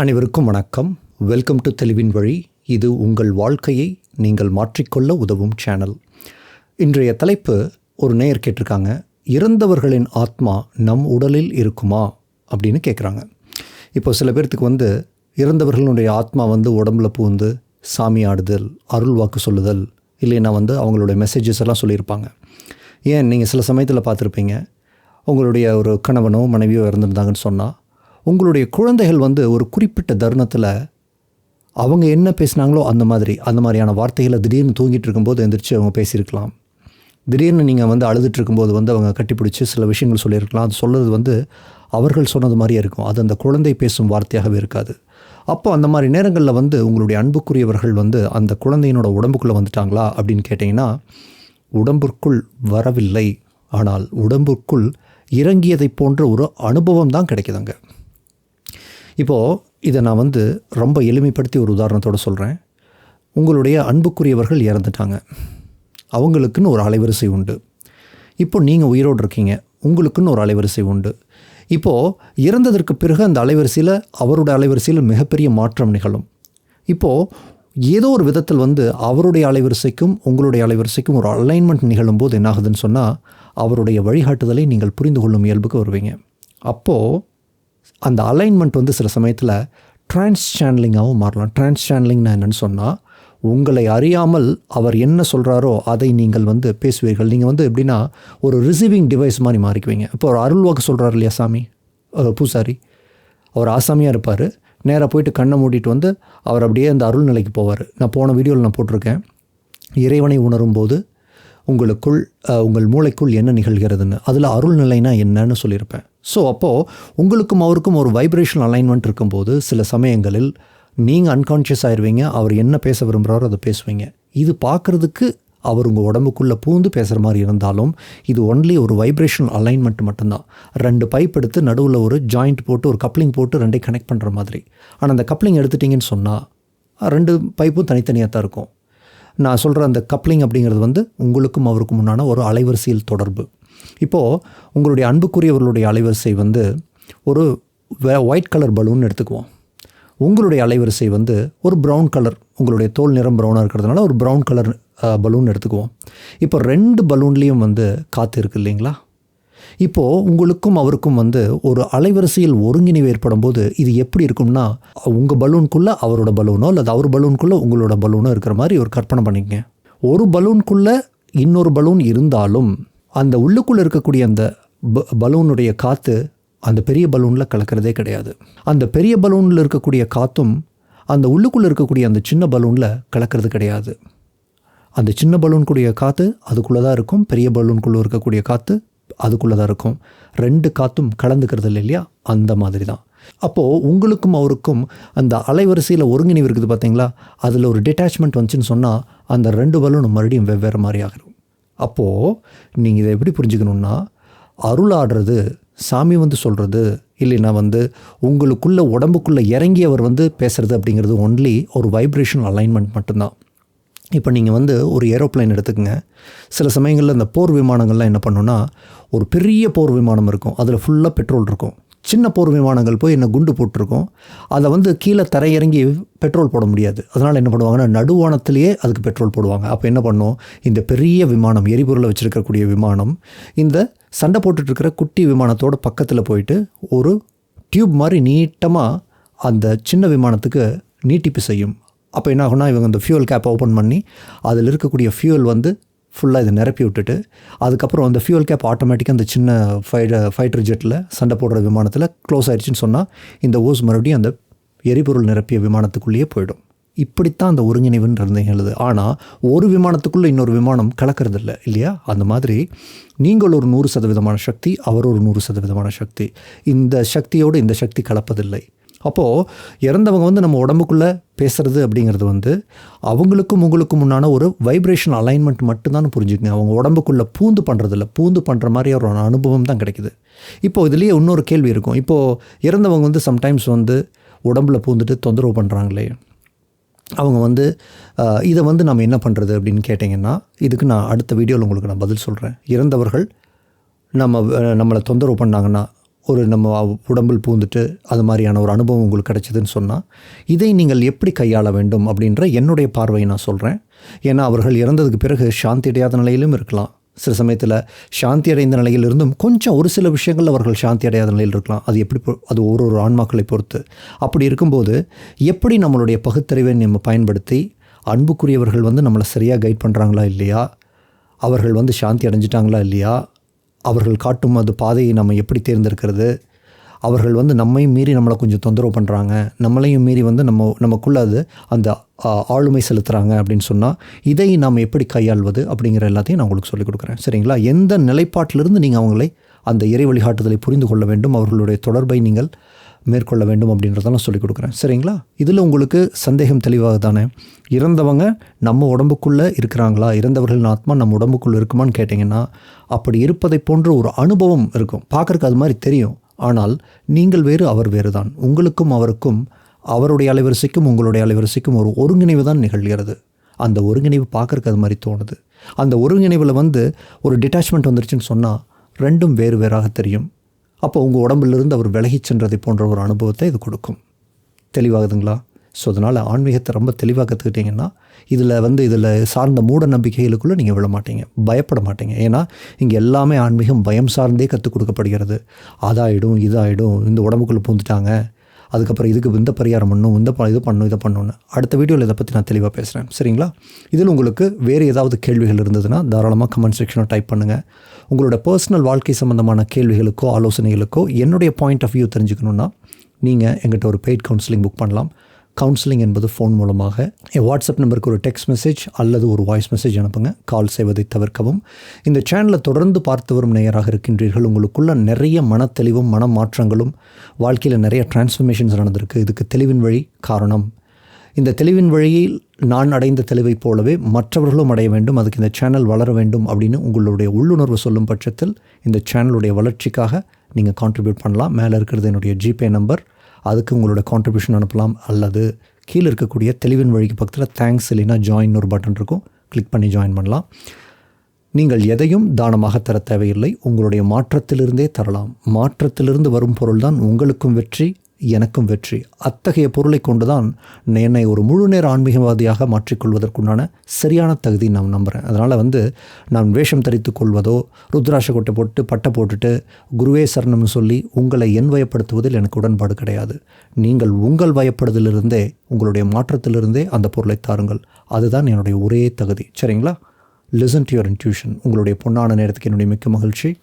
அனைவருக்கும் வணக்கம். Welcome to தெளிவின் வழி இது உங்கள் வாழ்க்கையை நீங்கள் மாற்றிக்கொள்ள உதவும் சேனல் இன்றைய தலைப்பு ஒரு நேயர் கேட்டிருக்காங்க. இறந்தவர்களின் ஆத்மா நம் உடலில் இருக்குமா? அப்படின்னு கேட்குறாங்க இப்போ சில பேர்த்துக்கு வந்து இறந்தவர்களுடைய ஆத்மா வந்து உடம்புல பூந்து சாமி ஆடுதல் அருள் வாக்கு சொல்லுதல் இல்லைன்னா வந்து அவங்களுடைய மெசேஜஸ் எல்லாம் சொல்லியிருப்பாங்க. ஏன் நீங்கள் சில சமயத்தில் பார்த்துருப்பீங்க? உங்களுடைய ஒரு கணவனோ மனைவியோ இறந்துருந்தாங்கன்னு சொன்னால் உங்களுடைய குழந்தைகள் வந்து ஒரு குறிப்பிட்ட தருணத்தில் அவங்க என்ன பேசுனாங்களோ அந்த மாதிரி அந்த மாதிரியான வார்த்தைகளை திடீர்னு தூங்கிட்டு இருக்கும்போது எந்திரிச்சு அவங்க பேசியிருக்கலாம். திடீர்னு நீங்கள் வந்து அழுதுட்டு இருக்கும்போது வந்து அவங்க கட்டிப்பிடிச்சி சில விஷயங்கள் சொல்லியிருக்கலாம். அது சொல்கிறது வந்து அவர்கள் சொன்னது மாதிரியே இருக்கும். அது அந்த குழந்தை பேசும் வார்த்தையாகவே இருக்காது. அப்போ அந்த மாதிரி நேரங்களில் வந்து உங்களுடைய அன்புக்குரியவர்கள் வந்து அந்த குழந்தையினோட உடம்புக்குள்ளே வந்துட்டாங்களா அப்படின்னு கேட்டிங்கன்னா உடம்பிற்குள் வரவில்லை. ஆனால் உடம்புக்குள் இறங்கியதைப் போன்ற ஒரு அனுபவம் தான் கிடைக்குதுங்க. இப்போது இதை நான் வந்து ரொம்ப எளிமைப்படுத்தி ஒரு உதாரணத்தோடு சொல்கிறேன் உங்களுடைய அன்புக்குரியவர்கள் இறந்துட்டாங்க. அவங்களுக்குன்னு ஒரு அலைவரிசை உண்டு. இப்போ நீங்கள் உயிரோடு இருக்கீங்க. உங்களுக்குன்னு ஒரு அலைவரிசை உண்டு. இப்போது இறந்ததற்கு பிறகு அந்த அலைவரிசையில் அவருடைய அலைவரிசையில் மிகப்பெரிய மாற்றம் நிகழும். இப்போது ஏதோ ஒரு விதத்தில் வந்து அவருடைய அலைவரிசைக்கும் உங்களுடைய அலைவரிசைக்கும் ஒரு அலைன்மெண்ட் நிகழும்போது என்னாகுதுன்னு சொன்னால் அவருடைய வழிகாட்டுதலை நீங்கள் புரிந்து கொள்ளும் இயல்புக்கு வருவீங்க. அப்போது அந்த அலைன்மெண்ட் வந்து சில சமயத்தில் ட்ரான்ஸ் சேனலிங்காகவும் மாறலாம். ட்ரான்ஸ் சேனலிங்னா என்னென்னு சொன்னால் உங்களை அறியாமல் அவர் என்ன சொல்கிறாரோ அதை நீங்கள் வந்து பேசுவீர்கள். நீங்கள் வந்து எப்படின்னா ஒரு ரிசீவிங் டிவைஸ் மாதிரி மாறிக்குவீங்க. இப்போ ஒரு அருள்வாக்கு சொல்கிறார் இல்லையா சாமி? பூசாரி. அவர் ஆசாமியாக இருப்பார். நேராக போயிட்டு கண்ணை மூடிட்டு வந்து அவர் அப்படியே அந்த அருள் நிலைக்கு போவார். நான் போன வீடியோவில் நான் போட்டிருக்கேன். இறைவனை உணரும்போது உங்களுக்குள் உங்கள் மூளைக்குள் என்ன நிகழ்கிறதுன்னு. அதில் அருள் நிலைனா என்னன்னு சொல்லியிருப்பேன். ஸோ அப்போது உங்களுக்கும் அவருக்கும் ஒரு வைப்ரேஷன் அலைன்மெண்ட் இருக்கும்போது சில சமயங்களில் நீங்கள் அன்கான்ஷியஸ் ஆயிடுவீங்க அவர் என்ன பேச விரும்புகிறாரோ அதை பேசுவீங்க. இது பார்க்குறதுக்கு அவர் உங்கள் உடம்புக்குள்ளே பூந்து பேசுகிற மாதிரி இருந்தாலும் இது ஒன்லி ஒரு வைப்ரேஷன் அலைன்மெண்ட் மட்டும்தான். ரெண்டு பைப் எடுத்து நடுவில் ஒரு ஜாயிண்ட் போட்டு ஒரு கப்ளிங் போட்டு ரெண்டையும் கனெக்ட் பண்ணுற மாதிரி. ஆனால் அந்த கப்ளிங் எடுத்துட்டிங்கன்னு சொன்னால் ரெண்டு பைப்பும் தனித்தனியாக தான் இருக்கும். நான் சொல்கிற அந்த கப்ளிங் அப்படிங்கிறது வந்து உங்களுக்கும் அவருக்கும் முன்னான ஒரு அலைவரிசையில் தொடர்பு. இப்போது உங்களுடைய அன்புக்குரியவர்களுடைய அலைவரிசை வந்து ஒரு ஒயிட் கலர் பலூன் எடுத்துக்குவோம். உங்களுடைய அலைவரிசை வந்து ஒரு ப்ரௌன் கலர் உங்களுடைய தோல் நிறம் ப்ரௌனாக இருக்கிறதுனால ஒரு ப்ரௌன் கலர் பலூன் எடுத்துக்குவோம். இப்போ ரெண்டு பலூன்லேயும் வந்து காற்று இருக்குது இல்லைங்களா? இப்போது உங்களுக்கும் அவருக்கும் வந்து ஒரு அலைவரிசையில் ஒருங்கிணைவு ஏற்படும் போது இது எப்படி இருக்கும்னா உங்கள் பலூனுக்குள்ளே அவரோட பலூனோ அல்லது அவர் பலூனுக்குள்ளே உங்களோட பலூனோ இருக்கிற மாதிரி ஒரு கற்பனை பண்ணிக்கங்க. ஒரு பலூனுக்குள்ளே இன்னொரு பலூன் இருந்தாலும் அந்த உள்ளுக்குள்ளே இருக்கக்கூடிய அந்த ப பலூனுடைய காற்று அந்த பெரிய பலூனில் கலக்கிறதே கிடையாது. அந்த பெரிய பலூனில் இருக்கக்கூடிய காற்றும் அந்த உள்ளுக்குள்ளே இருக்கக்கூடிய அந்த சின்ன பலூனில் கலக்கிறது கிடையாது. அந்த சின்ன பலூன் காற்று அதுக்குள்ளே தான் இருக்கும் பெரிய பலூனுக்குள்ளே இருக்கக்கூடிய காற்று அதுக்குள்ளே தான் இருக்கும். ரெண்டு காற்றும் கலந்துக்கிறது இல்லை இல்லையா? அந்த மாதிரி தான். அப்போது உங்களுக்கும் அவருக்கும் அந்த அலைவரிசையில் ஒருங்கிணைவு இருக்குது பார்த்தீங்களா அதில் ஒரு டிட்டாச்மெண்ட் வந்துச்சுன்னு சொன்னால் அந்த ரெண்டு பலூனும் மறுபடியும் வெவ்வேறு மாதிரி ஆகிடும் அப்போது நீங்கள் இதை எப்படி புரிஞ்சுக்கணுன்னா அருள் ஆடுறது சாமி வந்து சொல்கிறது இல்லைன்னா வந்து உங்களுக்குள்ள உடம்புக்குள்ளே இறங்கி அவர் வந்து பேசுகிறது அப்படிங்கிறது ஒன்லி ஒரு வைப்ரேஷன் அலைன்மெண்ட் மட்டும்தான். இப்போ நீங்கள் வந்து ஒரு ஏரோப்ளைன் எடுத்துக்கங்க. சில சமயங்களில் இந்த போர் விமானங்கள்லாம் என்ன பண்ணுன்னா ஒரு பெரிய போர் விமானம் இருக்கும். அதில் ஃபுல்லாக பெட்ரோல் இருக்கும். சின்ன போர் விமானங்கள் போய் என்ன குண்டு போட்டிருக்கோம். அதை வந்து கீழே தரையிறங்கி பெட்ரோல் போட முடியாது. அதனால் என்ன பண்ணுவாங்கன்னா நடுவானத்திலேயே அதுக்கு பெட்ரோல் போடுவாங்க. அப்போ என்ன பண்ணும்? இந்த பெரிய விமானம் எரிபொருளை வச்சுருக்கக்கூடிய விமானம் இந்த சண்டை போட்டுட்ருக்கிற குட்டி விமானத்தோட பக்கத்தில் போயிட்டு ஒரு டியூப் மாதிரி நீட்டமாக அந்த சின்ன விமானத்துக்கு நீட்டிப்பு செய்யும். அப்போ என்ன ஆகுனா இவங்க அந்த ஃபியூல் கேப் ஓப்பன் பண்ணி அதில் இருக்கக்கூடிய ஃபியூல் வந்து ஃபுல்லாக இதை நிரப்பி விட்டுட்டு அதுக்கப்புறம் அந்த ஃபியூல் கேப் ஆட்டோமேட்டிக்காக அந்த சின்ன ஃபைட ஃபைட்டர் ஜெட்டில் சண்டை போடுற விமானத்தில் க்ளோஸ் ஆயிடுச்சுன்னு சொன்னால் இந்த ஓஸ் மறுபடியும் அந்த எரிபொருள் நிரப்பிய விமானத்துக்குள்ளேயே போயிடும். இப்படித்தான் அந்த ஒருங்கிணைவுன்றது எழுது. ஆனால் ஒரு விமானத்துக்குள்ளே இன்னொரு விமானம் கலக்கிறது இல்லை இல்லையா? அந்த மாதிரி நீங்கள் ஒரு நூறு சதவீதமான சக்தி அவர் ஒரு நூறு சதவீதமான சக்தி. இந்த சக்தியோடு இந்த சக்தி கலப்பதில்லை. அப்போது இறந்தவங்க வந்து நம்ம உடம்புக்குள்ளே பேசுகிறது அப்படிங்கிறது வந்து அவங்களுக்கும் உங்களுக்கும் முன்னான ஒரு வைப்ரேஷன் அலைன்மெண்ட் மட்டும்தான் புரிஞ்சுக்கங்க. அவங்க உடம்புக்குள்ளே பூந்து பண்ணுறதில்ல பூந்து பண்ணுற மாதிரி ஒரு அனுபவம் தான் கிடைக்குது. இப்போது இதுலேயே இன்னொரு கேள்வி இருக்கும். இப்போது இறந்தவங்க வந்து சம்டைம்ஸ் வந்து உடம்புல பூந்துட்டு தொந்தரவு பண்ணுறாங்களே அவங்க வந்து இதை வந்து நம்ம என்ன பண்ணுறது அப்படின்னு கேட்டிங்கன்னா இதுக்கு நான் அடுத்த வீடியோவில் உங்களுக்கு நான் பதில் சொல்கிறேன் இறந்தவர்கள் நம்ம நம்மளை தொந்தரவு பண்ணாங்கன்னா ஒரு நம்ம உடம்பில் பூந்துட்டு அது மாதிரியான ஒரு அனுபவம் உங்களுக்கு கிடைச்சதுன்னு சொன்னால் இதை நீங்கள் எப்படி கையாள வேண்டும் அப்படின்ற என்னுடைய பார்வையை நான் சொல்கிறேன் ஏன்னா அவர்கள் இறந்ததுக்கு பிறகு சாந்தி அடையாத நிலையிலும் இருக்கலாம். சில சமயத்தில் சாந்தி அடைந்த நிலையில் இருந்தும் கொஞ்சம் ஒரு சில விஷயங்கள் அவர்கள் சாந்தி அடையாத நிலையில் இருக்கலாம். அது எப்படி பொ- அது ஒரு ஒரு ஆன்மாக்களை பொறுத்து. அப்படி இருக்கும்போது எப்படி நம்மளுடைய பகுத்தறிவை நம்ம பயன்படுத்தி அன்புக்குரியவர்கள் வந்து நம்மளை சரியாக கைட் பண்ணுறாங்களா இல்லையா? அவர்கள் வந்து சாந்தி அடைஞ்சிட்டாங்களா இல்லையா? அவர்கள் காட்டும் அது பாதையை நம்ம எப்படி தேர்ந்தெடுக்கிறது? அவர்கள் வந்து நம்மையும் மீறி நம்மளை கொஞ்சம் தொந்தரவு பண்ணுறாங்க நம்மளையும் மீறி வந்து நம்ம நமக்குள்ள அது அந்த ஆளுமை செலுத்துகிறாங்க அப்படின்னு சொன்னால் இதை நாம் எப்படி கையாள்வது அப்படிங்கிற எல்லாத்தையும் நான் உங்களுக்கு சொல்லிக் கொடுக்குறேன். சரிங்களா? எந்த நிலைப்பாட்டிலிருந்து நீங்கள் அவங்களை அந்த இறை வழிகாட்டுதலை புரிந்து கொள்ள வேண்டும்? அவர்களுடைய தொடர்பை நீங்கள் மேற்கொள்ள வேண்டும் அப்படின்றதெல்லாம் சொல்லிக் கொடுக்குறேன். சரிங்களா? இதில் உங்களுக்கு சந்தேகம் தெளிவாக தானே? இறந்தவங்க நம்ம உடம்புக்குள்ளே இருக்கிறாங்களா? இறந்தவர்களின் ஆத்மா நம்ம உடம்புக்குள்ளே இருக்குமான்னு கேட்டிங்கன்னா அப்படி இருப்பதை போன்ற ஒரு அனுபவம் இருக்கும். பார்க்குறக்கு அது மாதிரி தெரியும். ஆனால் நீங்கள் வேறு அவர் வேறு தான். உங்களுக்கும் அவருக்கும் அவருடைய அலைவரிசைக்கும் உங்களுடைய அலைவரிசைக்கும் ஒரு ஒருங்கிணைவு தான் நிகழ்கிறது. அந்த ஒருங்கிணைவு பார்க்குறக்கு அது மாதிரி தோணுது. அந்த ஒருங்கிணைவில் வந்து ஒரு டிட்டாச்மெண்ட் வந்துருச்சுன்னு சொன்னால் ரெண்டும் வேறு வேறாக தெரியும். அப்போ உங்கள் உடம்பிலிருந்து அவர் விலகி சென்றதை போன்ற ஒரு அனுபவத்தை இது கொடுக்கும். தெளிவாகுதுங்களா? ஸோ அதனால் ஆன்மீகத்தை ரொம்ப தெளிவாக கற்றுக்கிட்டிங்கன்னா இதில் வந்து இதில் சார்ந்த மூட நம்பிக்கைகளுக்குள்ளே நீங்கள் விழ மாட்டீங்க. பயப்பட மாட்டீங்க. ஏன்னா இங்கே எல்லாமே ஆன்மீகம் பயம் சார்ந்தே கற்றுக் கொடுக்கப்படுகிறது. அதாயிடும் இதாயிடும் இந்த உடம்புக்குள்ளே பூந்துட்டாங்க அதுக்கப்புறம் இதுக்கு இந்த பரிகாரம் பண்ணணும் இந்த ப- இது பண்ணும் இதை பண்ணணும்னு அடுத்த வீடியோவில் இதை பற்றி நான் தெளிவாக பேசுகிறேன் சரிங்களா? இதில் உங்களுக்கு வேறு ஏதாவது கேள்விகள் இருந்ததுன்னா தாராளமாக கமெண்ட் செக்ஷனில் டைப் பண்ணுங்கள் உங்களோட பர்சனல் வாழ்க்கை சம்மந்தமான கேள்விகளுக்கோ ஆலோசனைகளுக்கோ என்னுடைய பாயிண்ட் ஆஃப் வியூ தெரிஞ்சுக்கணுன்னா நீங்கள் எங்கிட்ட ஒரு பெய்ட் கவுன்சிலிங் புக் பண்ணலாம். கவுன்சிலிங் என்பது ஃபோன் மூலமாக என் வாட்ஸ்அப் நம்பருக்கு ஒரு டெக்ஸ்ட் மெசேஜ் அல்லது ஒரு வாய்ஸ் மெசேஜ் அனுப்புங்க. கால் செய்வதை தவிர்க்கவும். இந்த சேனலை தொடர்ந்து பார்த்து வரும் நேயராக இருக்கின்றீர்கள். உங்களுக்குள்ள நிறைய மனத்தெளிவும் மன மாற்றங்களும் வாழ்க்கையில் நிறைய டிரான்ஸ்ஃபர்மேஷன்ஸ் நடந்திருக்கு. இதுக்கு தெளிவின் வழி காரணம் இந்த தெளிவின் வழியில் நான் அடைந்த தெளிவைப் போலவே மற்றவர்களும் அடைய வேண்டும். அதுக்கு இந்த சேனல் வளர வேண்டும் அப்படின்னு உங்களுடைய உள்ளுணர்வு சொல்லும் பட்சத்தில் இந்த சேனலுடைய வளர்ச்சிக்காக நீங்கள் கான்ட்ரிபியூட் பண்ணலாம். மேலே இருக்கிறது என்னுடைய ஜிபே நம்பர் அதுக்கு உங்களோட கான்ட்ரிபியூஷன் அனுப்பலாம். அல்லது கீழே இருக்கக்கூடிய தெளிவின் வழிக்கு பக்கத்தில் தேங்க்ஸ் இல்லைன்னா ஜாயின் ஒரு பட்டன் இருக்கும். கிளிக் பண்ணி ஜாயின் பண்ணலாம். நீங்கள் எதையும் தானமாக தர தேவையில்லை. உங்களுடைய மாற்றத்திலிருந்தே தரலாம். மாற்றத்திலிருந்து வரும் பொருள்தான் உங்களுக்கும் வெற்றி. எனக்கும் வெற்றி. அத்தகைய பொருளை கொண்டுதான் என்னை ஒரு முழு நேர ஆன்மீகவாதியாக மாற்றிக்கொள்வதற்குண்டான சரியான தகுதி நான் நம்புகிறேன் அதனால் வந்து நான் வேஷம் தரித்து கொள்வதோ ருத்ராட்ச கொட்டை போட்டு பட்டை போட்டுட்டு குருவே சரணம்னு சொல்லி உங்களை என் வயப்படுத்துவதில் எனக்கு உடன்பாடு கிடையாது. நீங்கள் உங்கள் வயப்படுதலிருந்தே உங்களுடைய மாற்றத்திலிருந்தே அந்த பொருளை தாருங்கள். அதுதான் என்னுடைய ஒரே தகுதி. சரிங்களா? லிசன் டு யுவர் இன்ட்யூஷன் உங்களுடைய பொன்னான நேரத்துக்கு என்னுடைய மிக்க மகிழ்ச்சி.